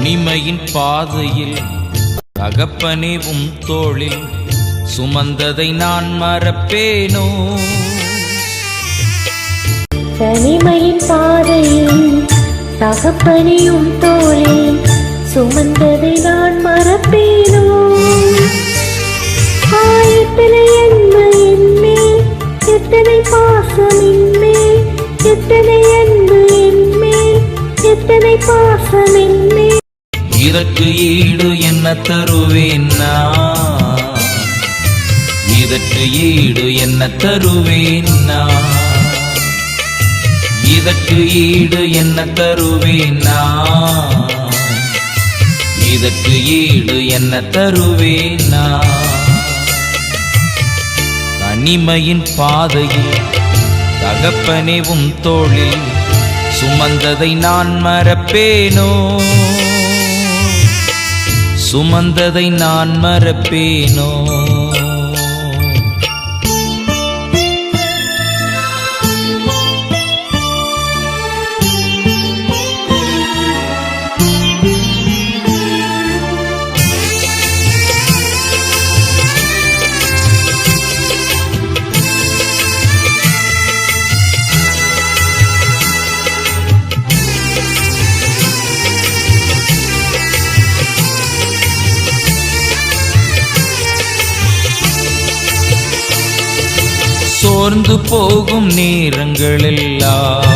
தனிமையின் பாதையில் தகப்பனே உம் தோளில் சுமந்ததை நான் மறப்பேனோ? தனிமையின் பாதையில் தகப்பனையும் தோளில் சுமந்ததை நான் மறப்பேனோ? ஆயத்தனை அன்பு என்மேல் எத்தனை பாசம் என்மேல் எத்தனை அன்பு என்மேல் எத்தனை பாசம் என்மேல் இதற்கு ஈடு என்ன தருவேன் நான்? இதற்கு ஈடு என்ன தருவேன் நான்? இதற்கு ஈடு என்ன தருவேன் நான்? இதற்கு ஈடு என்ன தருவேன் நான்? தனிமையின் பாதையில் தகப்பனே உம் தோளில் சுமந்ததை நான் மறப்பேனோ? சுமந்ததை நான் மறப்பேனோ? சோர்ந்து போகும் நேரங்களெல்லாம்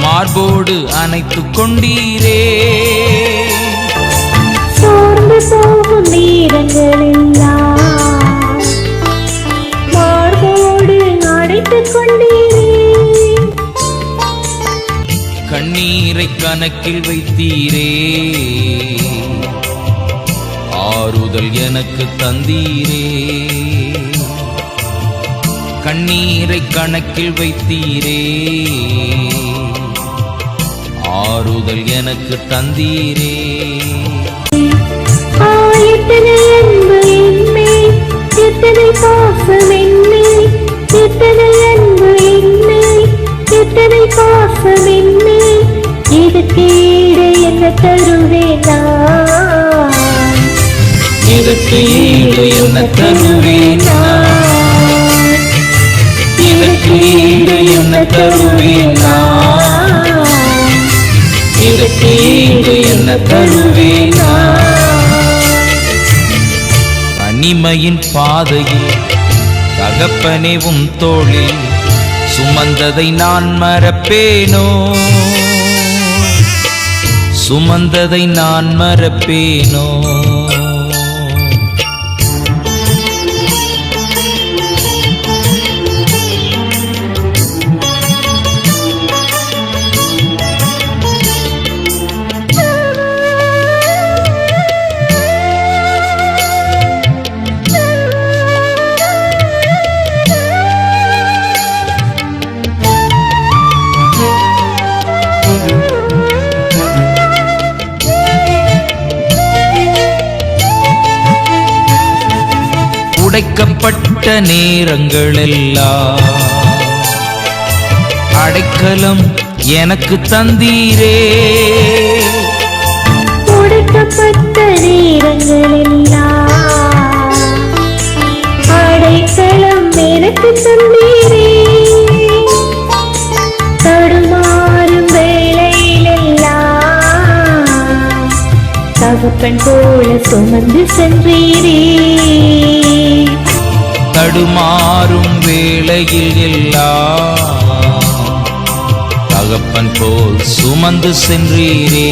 மார்போடு அணைத்துக் கொண்டீரே. சோர்ந்து போகும் நேரங்களெல்லாம் மார்போடு அடைத்துக் கொண்டீரே. கண்ணீரை கணக்கில் வைத்தீரே. ஆறுதல் எனக்கு தந்தீரே. கண்ணீரை கணக்கில் வைத்தீரே. ஆறுதல் எனக்கு தந்தீரே. ஆயத்தனை தருவேனா? இதற்கு ஈடு என்ன தருவேனா? தனிமையின் பாதையில் தகப்பனே தோழில் சுமந்ததை நான் மறப்பேனோ? சுமந்ததை நான் மறப்பேனோ? உடைக்கப்பட்ட நேரங்களெல்லாம் அடைக்கலம் எனக்கு தந்தீரே. உடைக்கப்பட்ட நேரங்கள் போல சுமந்து சென்றீரே. தடுமாறும் வேளையில் எல்லாம் தகப்பன் போல் சுமந்து சென்றீரே.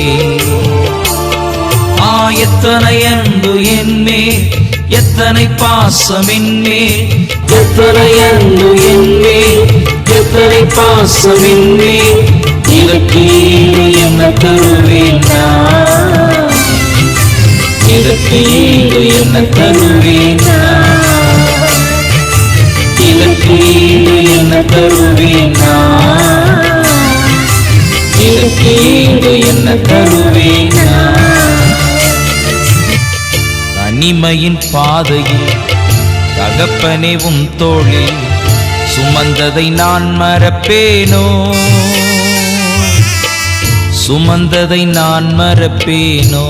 ஆ எத்தனை அன்பு என்மே எத்தனை பாசம் என்மே எத்தனை அன்பு என்மே எத்தனை பாசம் என்மே இதற்கு என்ன தருவேன் நான்? இதற்கு ஈடு என்ன தருவேன் நான்? ஈடு என்ன தருவேன் நான்? ஈடு என்ன தருவேன் தனிமையின் பாதையில் தகப்பனே உம் சுமந்ததை நான் மறப்பேனோ சுமந்ததை நான் மறப்பேனோ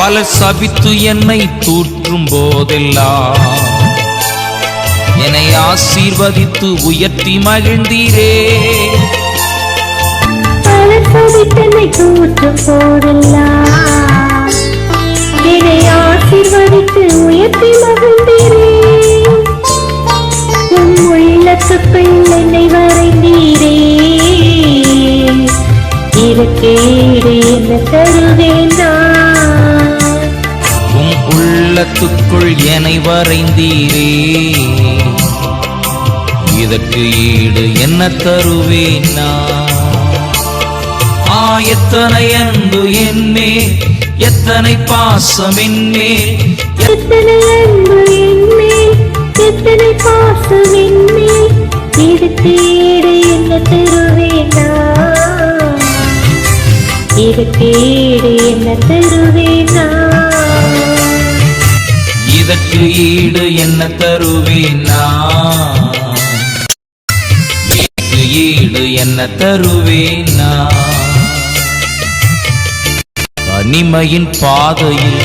பல சபித்து என்னை தூற்றும் போதெல்லாம். என்னை ஆசீர்வதித்து உயர்த்தி மகிழ்ந்தீரே. பல சவித்தனை தூற்றும் போதெல்லாம். என்னை ஆசீர்வதித்து உயர்த்தி மகிழ்ந்தீரே. உம் உள்ளத்துக்குள் என்னை வரைந்தீரே. இருக்கேடு என்ன தருவேன் உள்ளத்துக்குள் என்னை வரைந்தீரே. இதற்கு ஈடு என்ன தருவேன் நான்? ஆ எத்தனை அன்பு என்மேல் எத்தனை பாசம் என்மேல் எத்தனை அன்பு என்மேல் எத்தனை பாசம் என்மே இதற்கு ஈடு என்ன தருவேன் நான்? இதற்கு ஈடு என்ன தருவேன் இதற்கு ஈடு என்ன தருவேன் நான்? இதற்கு ஈடு என்ன தருவேன் நான் தனிமையின் பாதையில்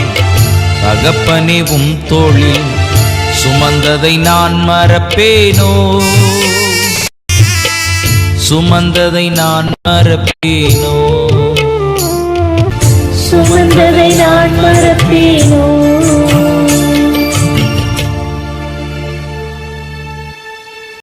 தகப்பனே உம் தோளில் சுமந்ததை நான் மறப்பேனோ? சுமந்ததை நான் மறப்பேனோ?